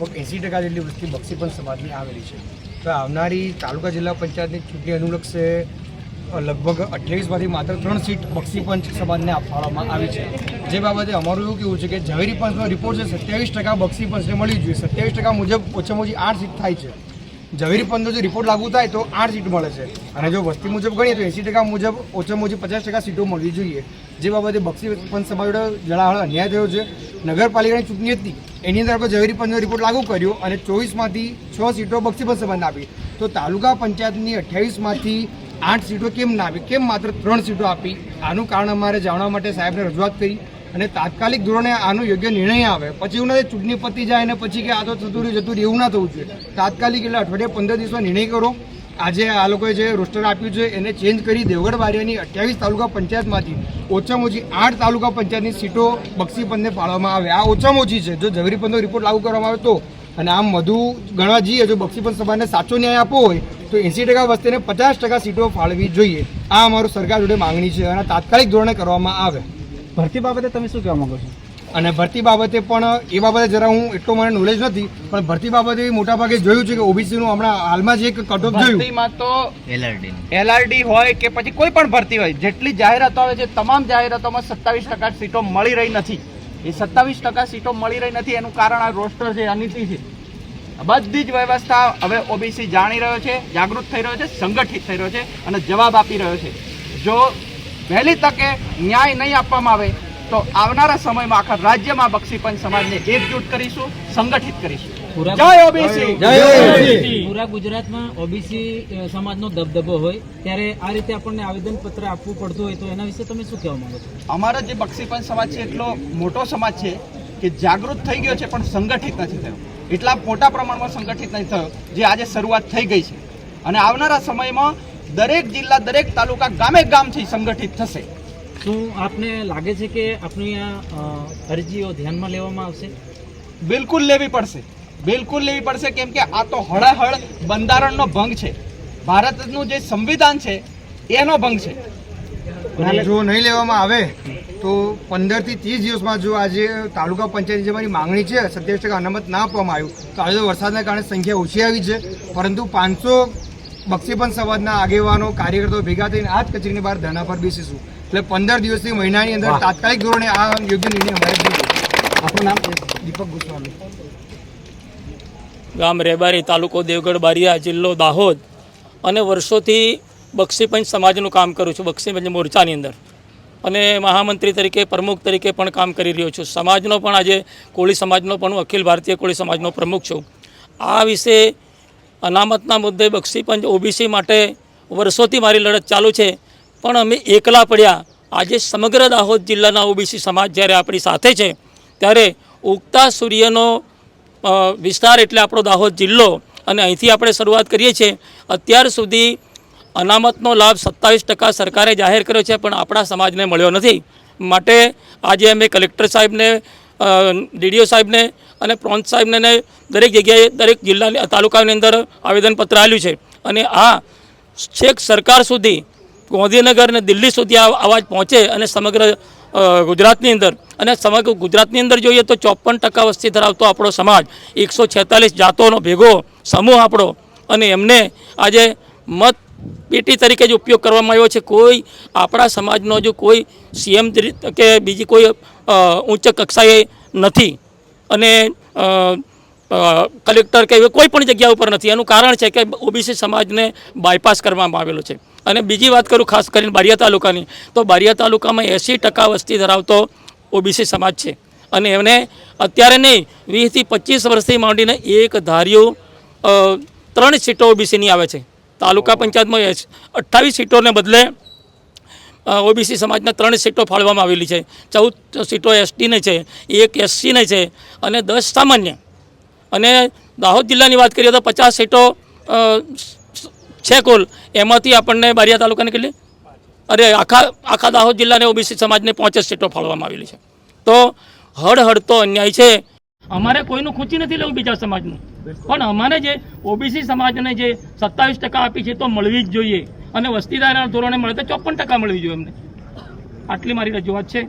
લગભગ એંસી ટકા જેટલી વસ્તી બક્ષીપંચ સમાજની આવેલી છે. તો આવનારી તાલુકા જિલ્લા પંચાયતની ચૂંટણી અનુલક્ષે લગભગ અઠ્યાવીસમાંથી માત્ર ત્રણ સીટ બક્ષીપંચ સમાજને આપવામાં આવી છે. જે બાબતે અમારું એવું કેવું છે કે ઝવેરી પંચનો રિપોર્ટ છે, સત્યાવીસ ટકા બક્ષીપંચને મળવી જોઈએ. સત્યાવીસ ટકા મુજબ ઓછામાં ઓછી આઠ સીટ થાય છે. ઝવેરી પંદર જો રિપોર્ટ લાગુ થાય તો આઠ સીટ મળે છે. અને જો વસ્તી મુજબ ગણીએ તો એંસી ટકા મુજબ, ઓછામાં ઓછી પચાસ ટકા સીટો મળવી જોઈએ. જે બાબતે બક્ષી પંચ સમાજ જણાવેલો અન્યાય થયો છે. નગરપાલિકાની ચૂંટણી હતી. એની અંદર આપણે ઝવેરી પંચનો રિપોર્ટ લાગુ કર્યો અને ચોવીસમાંથી છ સીટો બક્ષી પંચ સમાજને આપી. તો તાલુકા પંચાયતની અઠ્યાવીસમાંથી આઠ સીટો કેમ ના આપી? કેમ માત્ર ત્રણ સીટો આપી? આનું કારણ અમારે જાણવા માટે સાહેબને રજૂઆત કરી. અને તાત્કાલિક ધોરણે આનો યોગ્ય નિર્ણય આવે. પછી એવું નથી ચૂંટણી પતી જાય અને પછી કે આ તો થતું રહ્યું, જતું રહ્યું, એવું ના થવું જોઈએ. તાત્કાલિક એટલે અઠવાડિયે પંદર દિવસમાં નિર્ણય કરો. આજે આ લોકોએ જે રોસ્ટર આપ્યું છે, એને ચેન્જ કરી દેવગઢ બારિયાની અઠ્યાવીસ તાલુકા પંચાયતમાંથી ઓછામાં ઓછી આઠ તાલુકા પંચાયતની સીટો બક્ષીપંચને ફાળવવામાં આવે. આ ઓછામાં ઓછી છે. જો ઝવેરીપંચનો રિપોર્ટ લાગુ કરવામાં આવે તો અને આમ વધુ ગણવા જઈએ જો બક્ષીપંચ સભાને સાચો ન્યાય આપવો હોય, તો એંસી ટકા વસ્તીને પચાસ ટકા સીટો ફાળવી જોઈએ. આ અમારું સરકાર જોડે માંગણી છે અને તાત્કાલિક ધોરણે કરવામાં આવે. ભરતી બાબતે તમે શું કહેવા માંગો છો? અને ભરતી બાબતે પણ એ બાબતે જરા હું એટલો મને નોલેજ નથી પણ ભરતી બાબતે મોટા ભાગે જોયું છે કે ઓબીસીનું હમણાં હાલમાં જ એક કટઓફ જોયું. તો એલઆરડી હોય કે પછી કોઈ પણ ભરતી હોય જેટલી જાહેરાતો આવે છે તમામ જાહેરાતોમાં સત્તાવીસ ટકા સીટો મળી રહી નથી. એ સત્તાવીસ ટકા સીટો મળી રહી નથી એનું કારણ આ રોસ્ટર છે અનિતિ છે. બધી જ વ્યવસ્થા હવે ઓબીસી જાણી રહ્યો છે જાગૃત થઈ રહ્યો છે સંગઠિત થઈ રહ્યો છે અને જવાબ આપી રહ્યો છે. જો વહેલી તકે ન્યાય નહીં આપવામાં આવે તો આવનારા સમયમાં આખા રાજ્યમાં બક્ષીપંચ સમાજને એકજૂટ કરીશું સંગઠિત કરીશું. પૂરા- જય ઓબીસી! પૂરા ગુજરાતમાં ઓબીસી સમાજનો દબદબો હોય ત્યારે આ રીતે આપણને આવેદન પત્ર આપવું પડતું હોય તો એના વિશે તમે શું કહેવા માંગો છો? અમારો જે બક્ષીપંચ સમાજ છે એટલો મોટો સમાજ છે કે જાગૃત થઈ ગયો છે પણ સંગઠિત નથી થયો. એટલા મોટા પ્રમાણમાં સંગઠિત નથી થયો જે આજે શરૂઆત થઈ ગઈ છે. અને આવનારા સમયમાં દરેક જિલ્લા દરેક તાલુકા ગામે ગામથી સંગઠિત થશે. શું આપને લાગે છે કે આપણી આ અરજીઓ ધ્યાનમાં લેવામાં આવશે? બિલકુલ લેવી પડશે. બિલકુલ લેવી પડશે કેમ કે આ તો હળાહળ બંધારણનો ભંગ છે. ભારતનું જે સંવિધાન છે એનો ભંગ છે. જો નહીં લેવામાં આવે તો પંદરથી ત્રીસ દિવસમાં જો આજે તાલુકા પંચાયત જે મારી માંગણી છે સત્યાવીસ ટકા અનામત ના આપવામાં આવ્યું તો આજે તો વરસાદના કારણે સંખ્યા ઓછી આવી છે. પરંતુ પાંચસો બક્ષીપંચ સમાજના આગેવાનો કાર્યકર્તાઓ ભેગા થઈને આ જ કચેરીની બહાર ધરણા પર બેસીશું. એટલે પંદર દિવસથી મહિનાની અંદર તાત્કાલિક ધોરણે આ યોગ્ય નિર્ણય અમારે આપણું નામ? દીપક ગોસ્વામી. ગામ રેબારી તાલુકો દેવગઢ બારિયા જિલ્લો દાહોદ. અને વર્ષોથી બક્ષીપંચ સમાજનું કામ કરું છું બક્ષીપંચ મોરચાની અંદર. અને મહામંત્રી તરીકે પ્રમુખ તરીકે પણ કામ કરી રહ્યો છું. સમાજનો પણ આજે કોળી સમાજનો પણ હું અખિલ ભારતીય કોળી સમાજનો પ્રમુખ છું. આ વિશે અનામતના મુદ્દે બક્ષીપંચ ઓબીસી માટે વર્ષોથી મારી લડત ચાલુ છે. પણ અમે એકલા પડ્યા. આજે સમગ્ર દાહોદ જિલ્લાના ઓબીસી સમાજ જ્યારે આપણી સાથે છે, ત્યારે ઉગતા સૂર્યનો વિસ્તાર એટલે આપણો દાહોદ જિલ્લો. અને અહીંથી આપણે શરૂઆત કરીએ છીએ. અત્યાર સુધી અનામતનો લાભ સત્તાવીસ ટકા સરકારે જાહેર કર્યો છે, પણ આપણા સમાજને મળ્યો નથી. માટે આજે અમે કલેક્ટર સાહેબને ડીડીઓ સાહેબને અને પ્રોન્સ સાહેબને દરેક જગ્યાએ, દરેક જિલ્લાની તાલુકાની અંદર આવેદનપત્ર આવ્યું છે. અને આ છેક સરકાર સુધી, ગાંધીનગર અને દિલ્હી સુધી આ અવાજ પહોંચે અને સમગ્ર ગુજરાતની અંદર, અને સમગ્ર ગુજરાતની અંદર જોઈએ તો ચોપન ટકા વસ્તી ધરાવતો આપણો સમાજ, એકસો છેતાલીસ જાતોનો ભેગો સમૂહ આપણો, અને એમને આજે મત પેટી તરીકે જ ઉપયોગ કરવામાં આવ્યો છે. કોઈ આપણા સમાજનો જો કોઈ સીએમ કે બીજી કોઈ ઉચ્ચ કક્ષાએ નથી અને કલેક્ટર કે કોઈ પણ જગ્યા ઉપર નથી. એનું કારણ છે કે ઓબીસી સમાજને બાયપાસ કરવામાં આવેલો છે. અને બીજી વાત કરું ખાસ કરીને બારિયા તાલુકાની, તો બારિયા તાલુકામાં એંસી ટકા વસ્તી ધરાવતો ઓબીસી સમાજ છે. અને એમને અત્યારે નહીં, વીસથી પચીસ વર્ષથી માંડીને એક ધાર્યું ત્રણ સીટો ઓબીસીની આવે છે. તાલુકા પંચાયતમાં અઠ્ઠાવીસ સીટોને બદલે ઓબીસી સમાજના ત્રણ સીટો ફાળવામાં આવેલી છે. ચૌદ સીટો એસટીને છે એક એસસીને છે અને દસ સામાન્ય. અને દાહોદ જિલ્લાની વાત કરીએ તો પચાસ સીટો છે કુલ. એમાંથી આપણને બારિયા તાલુકાને કેટલી? અરે આખા આખા દાહોદ જિલ્લાને ઓબીસી સમાજને પાંચ સીટો ફાળવામાં આવેલી છે. તો હળ હળતો અન્યાય છે. અમારે કોઈનું ખૂંચી નથી લેવું બીજા સમાજનું. પણ અમારે જે ઓબીસી સમાજને જે સત્તાવીસ ટકા આપી છે તો મળવી જ જોઈએ. અને વસ્તીદારના ધોરણે મળે તો ચોપન ટકા મળવી જોઈએ અમને. આટલી મારી રજૂઆત છે.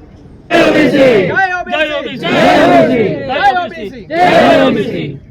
જય ઓબીસી. જય ઓબીસી. જય ઓબીસી. જય ઓબીસી.